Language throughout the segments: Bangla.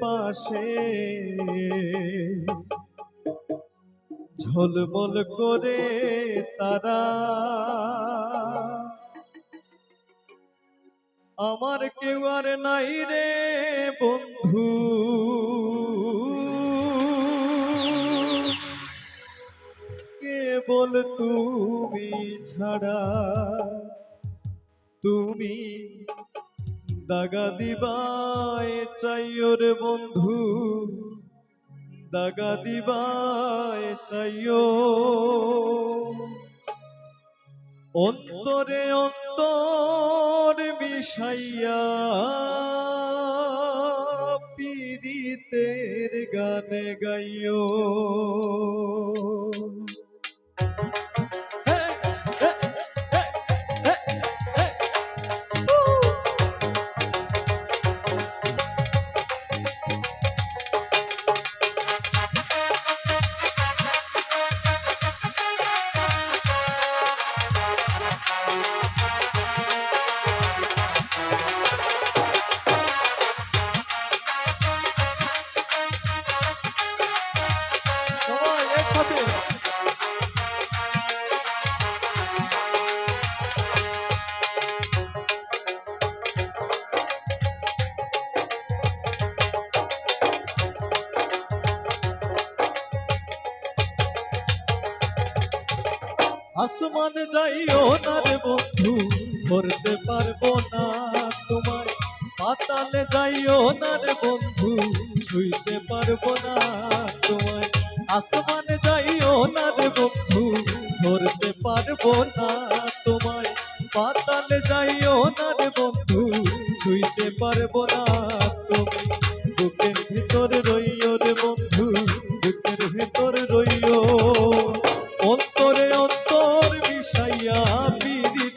পাশে। ঝলমল করে তারা আমার কেউ আর নাই রে বন্ধু। কেবল তুমি ছাড়া তুমি দাগা দিবায় চাইও রে বন্ধু। দাগা দিবায় চাইও অন্তরে অন্তর মিশাইয়া পীড়িতের গানে গাইও। আসমান যাইও না রে বন্ধু ধরতে পারব না তোমায়। পাতালে যাইও না রে বন্ধু, ছুঁইতে পারব না তোমায়। আসমান যাইও না রে বন্ধু, ধরতে পারব না তোমায়। পাতালে যাইও না রে বন্ধু, ছুঁইতে পারব না তুমি বুকের ভিতর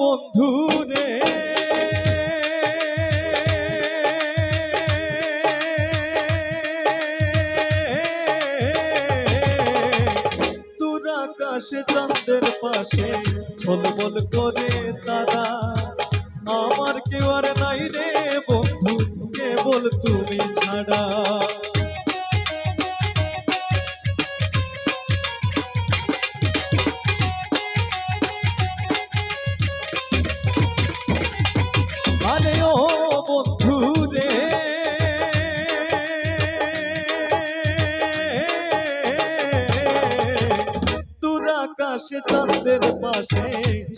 বন্ধু রে। আকাশে চাঁদের পাশে ঝলমল করে তারা। আমার কেউ আর নাই রে বন্ধু, কেবল তুমি ছাড়া। আকাশে চাঁদের পাশে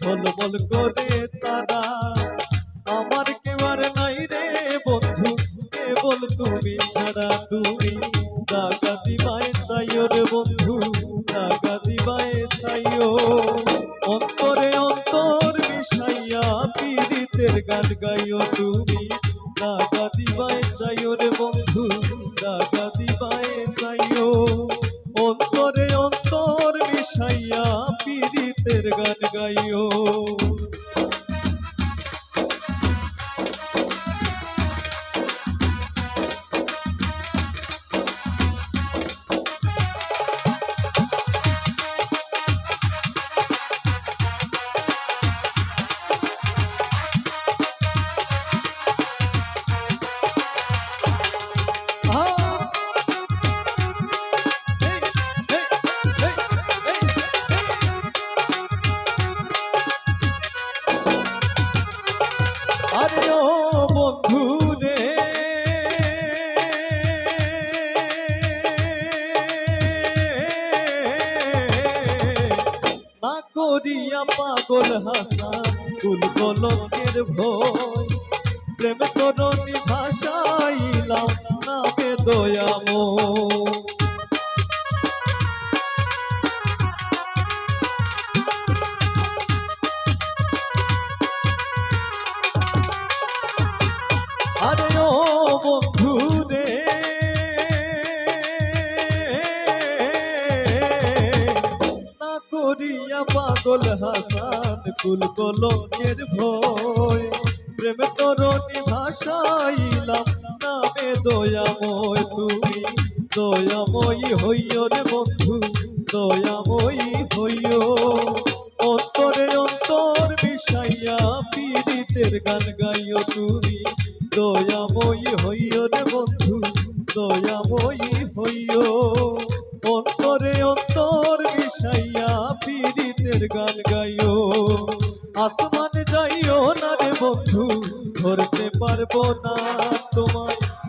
ঝলমল করে তারা। আমার কেউ আর নাই রে বন্ধু, কেবল তুমি ছাড়া তুমি। দাগা দিবায় চাইও রে বন্ধু, দাগা দিবায় চাইও অন্তরে অন্তর মিশাইয়া পীড়িতের গান গাইও তুমি। গান গাইও করিয়া পাগল হাসা কুল কলকের ভয়। প্রেম তরণী ভাষাইলাম না দয়ামো পাগল হাসান, কুল কলকের ভয়। প্রেম তরণী ভাষাইলাম নামে দয়াময় তুমি। দয়াময়ী হইয় রে বন্ধু, দয়াময়ী হইয় অন্তরে অন্তর মিশাইয়া পীড়িতের গান গাইও তুমি। দয়াময়ী হইয় রে বন্ধু, দয়াময়ী হইয়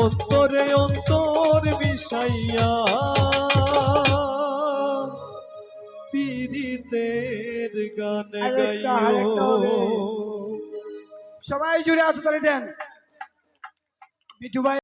অন্তরে অন্তর বিষাইয়া পীড়িতের গান সবাই জুড়ে আছে তাহলে দেন বিটু ভাই